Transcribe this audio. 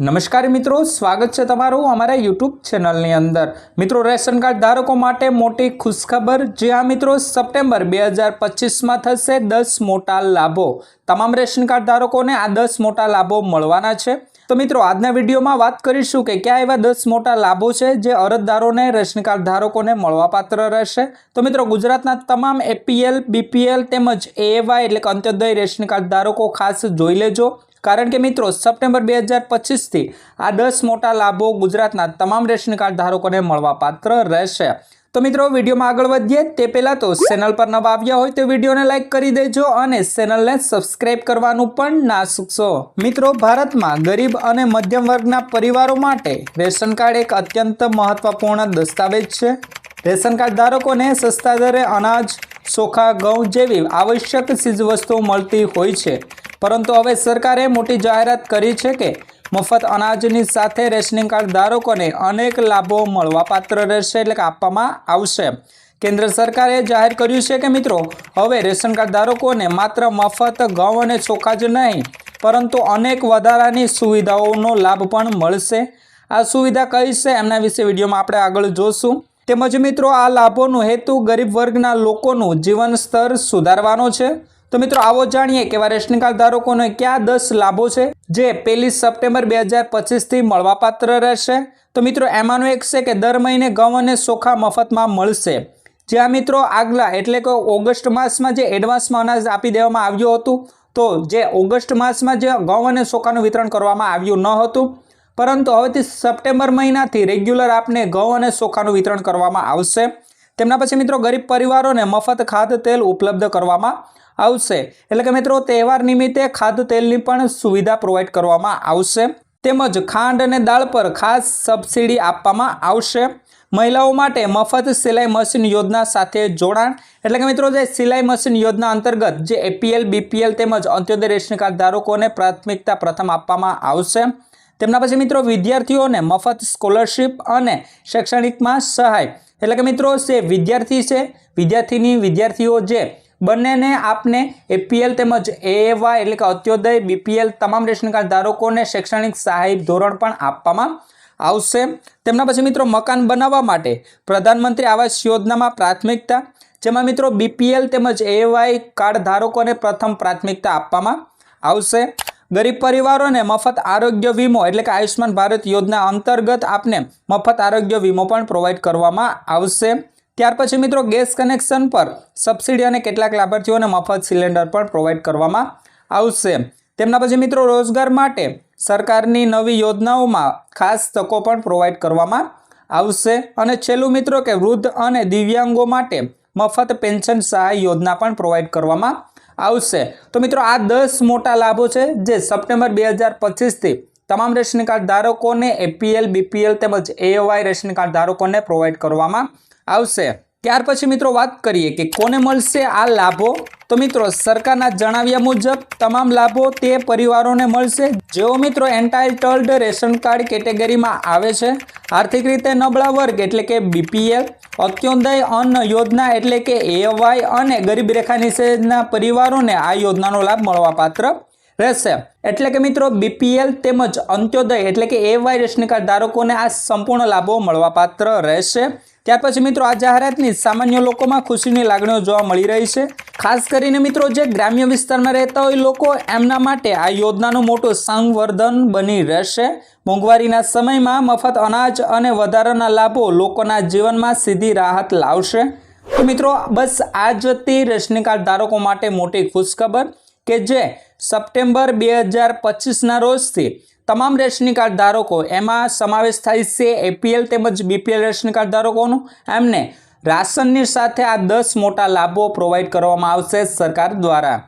નમસ્કાર મિત્રો, સ્વાગત છે તમારું અમારા યુટ્યુબ ચેનલની અંદર. મિત્રો, રેશન કાર્ડ ધારકો માટે મોટી ખુશખબર, જે આ મિત્રો સપ્ટેમ્બર બે હજાર પચીસમાં થશે દસ મોટા લાભો. તમામ રેશન કાર્ડ ધારકોને આ દસ મોટા લાભો મળવાના છે. તો મિત્રો, આજના વિડીયોમાં વાત કરીશું કે કયા એવા દસ મોટા લાભો છે જે અરજદારોને રેશન કાર્ડ ધારકોને મળવાપાત્ર રહેશે. તો મિત્રો, ગુજરાતના તમામ એપીએલ, બીપીએલ તેમજ એએવાય એટલે કે અંત્યોદય રેશન કાર્ડ ધારકો ખાસ જોઈ લેજો. કારણ કે મિત્રો, સપ્ટેમ્બર બે હજાર પચીસથી આ દસ મોટા લાભો ગુજરાતના તમામ રેશન કાર્ડ ધારકોને મળવાપાત્ર રહેશે. તો મિત્રો, વિડીયોમાં આગળ વધીએ. તે પહેલાં તો ચેનલ પર નવા આવ્યા હોય તો વિડીયોને લાઇક કરી દેજો અને ચેનલને સબસ્ક્રાઇબ કરવાનું પણ ના ચૂકશો મિત્રો, ભારતમાં ગરીબ અને મધ્યમ વર્ગના પરિવારો માટે રેશન કાર્ડ એક અત્યંત મહત્વપૂર્ણ દસ્તાવેજ છે. રેશન કાર્ડ ધારકોને સસ્તા દરે અનાજ, ચોખા, ઘઉં જેવી આવશ્યક ચીજવસ્તુઓ મળતી હોય છે. પરંતુ હવે સરકારે મોટી જાહેરાત કરી છે કે મફત અનાજની સાથે રેશનિંગ કાર્ડ ધારકોને અનેક લાભો મળવાપાત્ર રહેશે એટલે કે આપવામાં આવશે. કેન્દ્ર સરકારે જાહેર કર્યું છે કે મિત્રો, હવે રેશન કાર્ડ ધારકોને માત્ર મફત ઘઉં અને ચોખા જ નહીં, પરંતુ અનેક વધારાની સુવિધાઓનો લાભ પણ મળશે. આ સુવિધા કઈ છે એમના વિશે વિડીયોમાં આપણે આગળ જોશું. તેમજ મિત્રો, આ લાભોનો હેતુ ગરીબ વર્ગના લોકોનું જીવન સ્તર સુધારવાનો છે. તો મિત્રો આવો જાણીએ કે રેશન કાર્ડ ધારકોને કયા દસ લાભો છે, જે પહેલી સપ્ટેમ્બર બે હજાર પચીસથી મળવાપાત્ર રહેશે. તો મિત્રો એમાંનું એક છે કે દર મહિને ઘઉં અને ચોખા મફતમાં મળશે. જ્યાં મિત્રો આગલા એટલે કે ઓગસ્ટ માસમાં જે એડવાન્સમાં અનાજ આપી દેવામાં આવ્યું હતું, તો જે ઓગસ્ટ માસમાં જે ઘઉં અને ચોખાનું વિતરણ કરવામાં આવ્યું ન હતું. પરંતુ હવેથી સપ્ટેમ્બર મહિનાથી રેગ્યુલર આપને ઘઉં અને ચોખાનું વિતરણ કરવામાં આવશે. તેમના પછી મિત્રો ગરીબ પરિવારોને મફત ખાદ્ય તેલ ઉપલબ્ધ કરવામાં આવશે. એટલે કે મિત્રો, તહેવાર નિમિત્તે ખાદ્ય તેલની પણ સુવિધા પ્રોવાઈડ કરવામાં આવશે. તેમજ ખાંડ અને દાળ પર ખાસ સબસિડી આપવામાં આવશે. મહિલાઓ માટે મફત સિલાઈ મશીન યોજના સાથે જોડાણ. એટલે કે મિત્રો, જે સિલાઈ મશીન યોજના અંતર્ગત જે એપીએલ બીપીએલ તેમજ અંત્યોદય રેશન કાર્ડ ધારકોને પ્રાથમિકતા પ્રથમ આપવામાં આવશે. તેમના પછી મિત્રો, વિદ્યાર્થીઓને મફત સ્કોલરશિપ અને શૈક્ષણિકમાં સહાય. એટલે કે મિત્રો, જે વિદ્યાર્થી છે, વિદ્યાર્થીની વિદ્યાર્થીઓ જે બંનેને આપને એપીએલ તેમજ એવાય એટલે કે અત્યોદય બીપીએલ તમામ રેશન કાર્ડ ધારકોને શૈક્ષણિક સહાય ધોરણ પણ આપવામાં આવશે. તેમના પછી મિત્રો મકાન બનાવવા માટે પ્રધાનમંત્રી આવાસ યોજનામાં પ્રાથમિકતા, જેમાં મિત્રો બીપીએલ તેમજ એવાય કાર્ડ ધારકોને પ્રથમ પ્રાથમિકતા આપવામાં આવશે. ગરીબ પરિવારોને મફત આરોગ્ય વીમો એટલે કે આયુષ્માન ભારત યોજના અંતર્ગત આપને મફત આરોગ્ય વીમો પણ પ્રોવાઈડ કરવામાં આવશે. ત્યાર પછી મિત્રો ગેસ કનેક્શન પર સબસિડી અને કેટલાક લાભાર્થીઓને મફત સિલિન્ડર પણ પ્રોવાઈડ કરવામાં આવશે. તેમના પછી મિત્રો રોજગાર માટે સરકારની નવી યોજનાઓમાં ખાસ તકો પણ પ્રોવાઈડ કરવામાં આવશે. અને છેલ્લું મિત્રો કે વૃદ્ધ અને દિવ્યાંગો માટે મફત પેન્શન સહાય યોજના પણ પ્રોવાઈડ કરવામાં આવશે. તો મિત્રો આ દસ મોટા લાભો છે જે સપ્ટેમ્બર બે હજાર પચીસથી તમામ રેશન કાર્ડ ધારકોને એપીએલ, બીપીએલ તેમજ એવાય રેશન કાર્ડ ધારકોને પ્રોવાઈડ કરવામાં આવશે. ત્યાર પછી મિત્રો વાત કરીએ કે કોને મળશે આ લાભો? તો મિત્રો, સરકારના જણાવ્યા મુજબ તમામ લાભો તે પરિવારોને મળશે. જેઓ મિત્રો એન્ટાઇટલ્ડ રેશન કાર્ડ કેટેગરીમાં આવે છે, આર્થિક રીતે નબળા વર્ગ એટલે કે બીપીએલ અત્યોદય અન્ન યોજના એટલે કે એવાય અને ગરીબ રેખા નિષેધના પરિવારોને આ યોજનાનો લાભ મળવાપાત્ર રહેશે. એટલે કે મિત્રો બીપીએલ તેમજ અંત્યોદય એટલે કે એવાય રેશન કાર્ડ ધારકોને આ સંપૂર્ણ લાભો મળવાપાત્ર રહેશે. ત્યાર પછી મિત્રો આ જાહેરાતની સામાન્ય લોકોમાં ખુશીની લાગણીઓ જોવા મળી રહી છે. ખાસ કરીને મિત્રો જે ગ્રામ્ય વિસ્તારમાં રહેતા હોય લોકો, એમના માટે આ યોજનાનું મોટું સંવર્ધન બની રહેશે. મોંઘવારીના સમયમાં મફત અનાજ અને વધારાના લાભો લોકોના જીવનમાં સીધી રાહત લાવશે. તો મિત્રો, બસ આ જ હતી રેશનિંગ કાર્ડ ધારકો માટે મોટી ખુશખબર કે જે સપ્ટેમ્બર બે હજાર પચીસના રોજથી તમામ રેશનિંગ કાર્ડ ધારકો, એમાં સમાવેશ થાય છે એપીએલ તેમજ બીપીએલ રેશનિંગ કાર્ડ ધારકોનું. એમને રાશનની સાથે આ દસ મોટા લાભો પ્રોવાઈડ કરવામાં આવશે સરકાર દ્વારા.